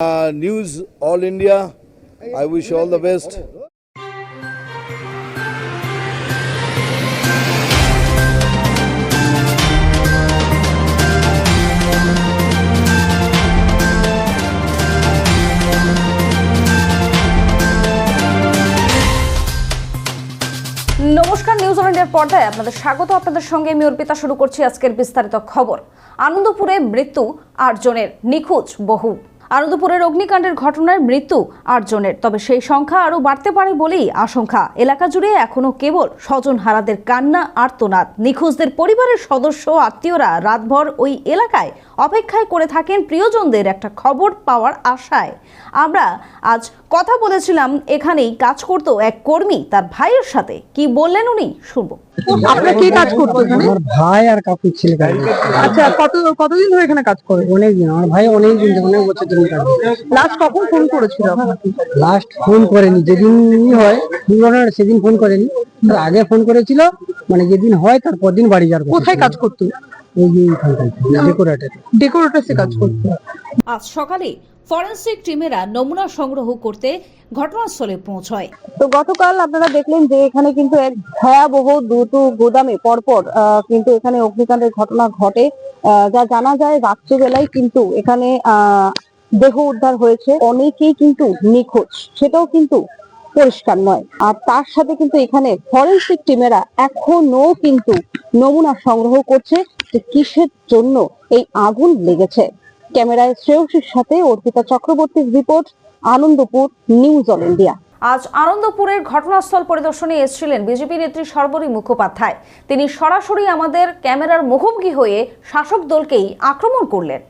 Uh, News All India, I wish all the. নমস্কার news on ইন্ডিয়ার পর্দায় আপনাদের স্বাগত। আপনাদের সঙ্গে আমি অর্পিতা শুরু করছি আজকের বিস্তারিত খবর। আনন্দপুরে মৃত্যু আটজনের নিখোঁজ বহু। আনন্দপুরের অগ্নিকাণ্ডের ঘটনায় মৃত্যু আটজনের। তবে সেই সংখ্যা আরও বাড়তে পারে বলেই আশঙ্কা। এলাকা জুড়ে এখনও কেবল স্বজন হারাদের কান্না আর্তনাদ। নিখোঁজদের পরিবারের সদস্য ও আত্মীয়রা রাতভর ওই এলাকায় অপেক্ষায় করে থাকেন প্রিয়জনদের একটা খবর পাওয়ার আশায়। আমরা আজ কথা বলেছিলাম এখানেই কাজ করতো এক কর্মী তার ভাইয়ের সাথে। কি বললেন উনি? শুনব। আপনারা কি কাজ করতো এখানে? আমার ভাই আর কাকুর ছেলে আচ্ছা কত কতদিন ধরে এখানে কাজ করে? অনেক দিন আমার ভাই অনেক দিন থেকে অনেক বছর ধরে লাস্ট কখন ফোন করেছিল লাস্ট ফোন করেনি। যেদিন হয় দুর্ঘটনা সেদিন ফোন করেনি। আগে ফোন করেছিল মানে যেদিন হয় তারপর দিন বাড়ি যাওয়ার কোথায় কাজ করতো? ডেকোরেটার্সে কাজ করতো। আজ সকালে ফরেন্সিক টিমেরা নমুনা সংগ্রহ করতে ঘটনাস্থলে পৌঁছয়। তো গতকাল আপনারা দেখলেন যে এখানে কিন্তু এক ভয়াবহ দ্রুত গোদামে পরপর আহ, কিন্তু এখানে অগ্নিকাণ্ডের ঘটনা ঘটে। আহ, যা জানা যায় রাত্রিবেলায় কিন্তু এখানে আহ, দেহ উদ্ধার হয়েছে। অনেকেই কিন্তু নিখোঁজ। সেটাও কিন্তু পরিষ্কার নয়। আর তার সাথে কিন্তু এখানে ফরেন্সিক টিমেরা এখনও কিন্তু নমুনা সংগ্রহ করছে যে কিসের জন্য এই আগুন লেগেছে। ক্যামেরায় শ্রেয়সীর সাথে অর্পিতা চক্রবর্তীর report, Anandapur, news all India. আজ আনন্দপুরের ঘটনাস্থল পরিদর্শনে এসেছিলেন বিজেপি নেত্রী সর্বরী মুখোপাধ্যায়। তিনি সরাসরি আমাদের ক্যামেরার মুখোমুখি হয়ে শাসক দলকেই আক্রমণ করলেন।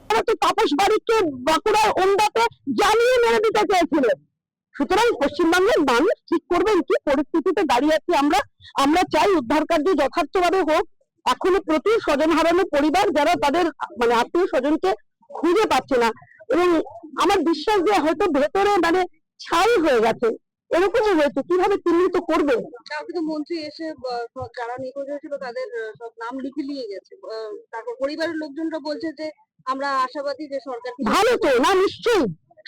তাপস বাড়িকে বাঁকুড়ার ওন্দাতে মেরে দিতে চেয়েছিলেন। সুতরাং পশ্চিমবঙ্গের মানুষ ঠিক করবেন কি? পরিস্থিতিতে দাঁড়িয়ে আছি আমরা। আমরা চাই উদ্ধার কার্য যথার্থভাবে হোক। এখনও প্রচুর স্বজন হারানো পরিবার যারা তাদের মানে আত্মীয় স্বজনকে খুঁজে পাচ্ছে না। এবং আমার বিশ্বাস যে হয়তো ভেতরে মানে ছাই হয়ে গেছে। এরকমই হয়েছে কীভাবে চিহ্নিত করবে? কিন্তু মন্ত্রী এসে যারা নিখোঁজ হয়েছিল তাদের সব নাম লিখে নিয়ে গেছে। তারপর পরিবারের লোকজনরা বলছে যে আমরা আশাবাদী যে সরকার ভালো তো না নিশ্চয়ই।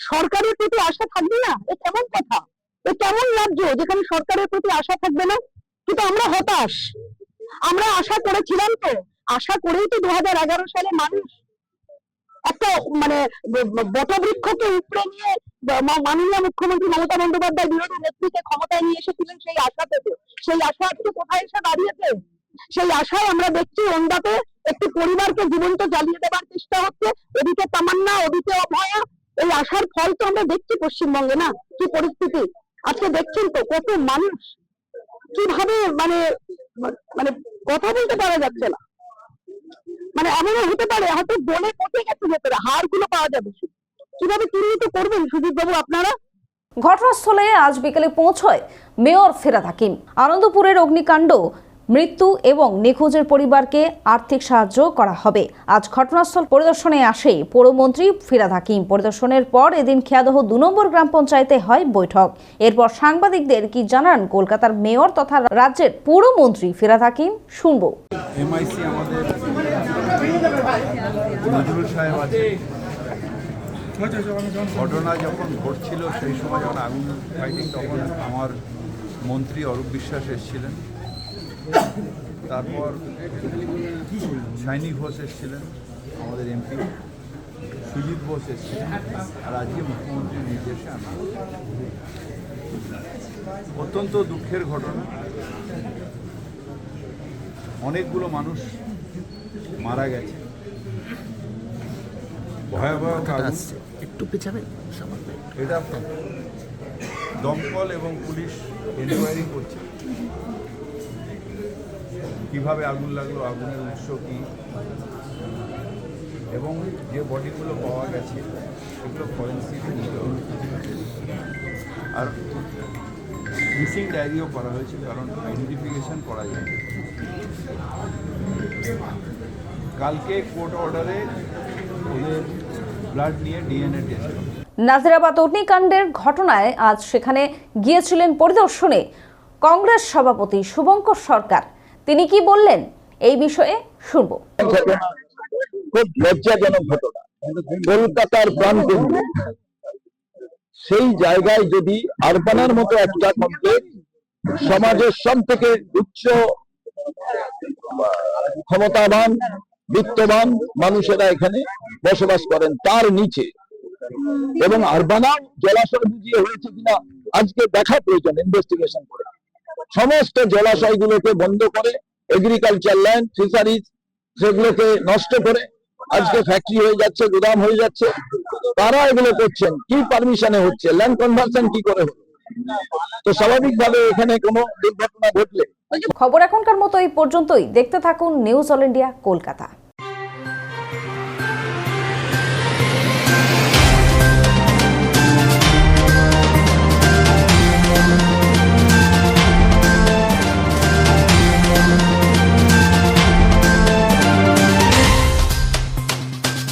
সরকারের প্রতি আশা থাকবে না? এ কেমন কথা? এ কেমন রাজ্য যেখানে সরকারের প্রতি আশা থাকবে না? কিন্তু আমরা হতাশ। আমরা আশা করেছিলাম তো। আশা করেই তো দু হাজার এগারো সালে মানুষ একটা মানে বটবৃক্ষকে উপড়ে নিয়ে মাননীয় মুখ্যমন্ত্রী মমতা বন্দ্যোপাধ্যায় বিরোধী নেতৃত্বে ক্ষমতায় নিয়ে এসেছিলেন সেই আশা থেকে। সেই আশা আজকে কোথায় এসে দাঁড়িয়েছে? সেই আশায় আমরা দেখছি ওন্দাতে একটি পরিবারকে জীবন্ত জ্বালিয়ে দেবার চেষ্টা হচ্ছে। এদিকে তামান্না, ওদিকে অভয়া, এই আশার ফল তো আমরা দেখছি পশ্চিমবঙ্গে না? কি পরিস্থিতি? আজকে দেখছেন তো কত মানুষ। কীভাবে মানে মানে কথা বলতে পারা যাচ্ছে না। মানে এমনও হতে পারে হয়তো বলে পচে গেছে ভেতরে হাড়গুলো পাওয়া যাবে। কীভাবে চিহ্নিত করবেন সুজিত বাবু আপনারা? ঘটনাস্থলে আজ বিকেলে পৌঁছয় মেয়র ফেরাদ হাকিম। আনন্দপুরের অগ্নিকাণ্ড মৃত্যু এবং নিখোঁজের পরিবারকে আর্থিক সাহায্য করা হবে। আজ ঘটনাস্থল পরিদর্শনে আসে পৌরমন্ত্রী ফিরাদ হাকিম। পরিদর্শনের পর এদিন খেয়াদহ দু নম্বর গ্রাম পঞ্চায়েতে হয় বৈঠক। এরপর সাংবাদিকদের কি জানান কলকাতার মেয়র তথা রাজ্যের পৌরমন্ত্রী ফিরাদ হাকিম শুনব। এমআইসি আমাদের নজরুল সাহেব আছে ঘটনা যখন ঘটছিল, সেই সময় যখন আগুন ফাইটিং তখন আমার মন্ত্রী অরূপ বিশ্বাস এসেছিলেন। তারপর সাইনি ঘোষ এসেছিলেন, আমাদের এমপি। সুজিত বোস এসেছিলেন, আর আজকে মুখ্যমন্ত্রীর নির্দেশে আমি অত্যন্ত দুঃখের ঘটনা। অনেকগুলো মানুষ মারা গেছে। ভয়াবহ আগুন একটু পেছাবেন এটা দমকল এবং পুলিশ এনকোয়ারি করছে। কীভাবে আগুন লাগল আগুনের উৎস কি? এবং যে বডিগুলো পাওয়া গেছে সেগুলো ফরেন্সিক আর মিসিং ডায়েরিও করা হয়েছে কারণ আইডেন্টিফিকেশন করা যায় কালকে কোর্ট অর্ডারে ওদের ব্লাড নিয়ে ডিএনএ টেস্ট নাজিরাবাদ অগ্নিকাণ্ডের ঘটনায় আজ সেখানে গিয়েছিলেন পরিদর্শনে কংগ্রেস সভাপতি শুভঙ্কর সরকার। তিনি কি বললেন? এই বিষয়ে শুনব। খুব লজ্জাজনক ঘটনা। কলকাতার প্রান্তে সেই জায়গায় যদি আরবানার মতো একটা কমপ্লেক্স সমাজের সব থেকে উচ্চ ক্ষমতাবান বিত্তবান মানুষেরা এখানে বসবাস করেন তার নিচে। এবং আরবানা জলাশয় বুঝিয়ে হয়েছে কিনা আজকে দেখা প্রয়োজন ইনভেস্টিগেশন করে। সমস্ত জলাশয়গুলোকে বন্ধ করে এগ্রিকালচার ল্যান্ড ফিশারিজ সেগুলোকে নষ্ট করে আজকে ফ্যাক্টরি হয়ে যাচ্ছে, গুদাম হয়ে যাচ্ছে। তারা এগুলো করছেন, কি পারমিশনে হচ্ছে ল্যান্ড কনভার্সন কি করে হলো? তো স্বাভাবিকভাবে এখানে কোনো দুর্ঘটনা ঘটলে খবর এখনকার মতো এই পর্যন্তই। দেখতে থাকুন নিউজ অল ইন্ডিয়া কলকাতা।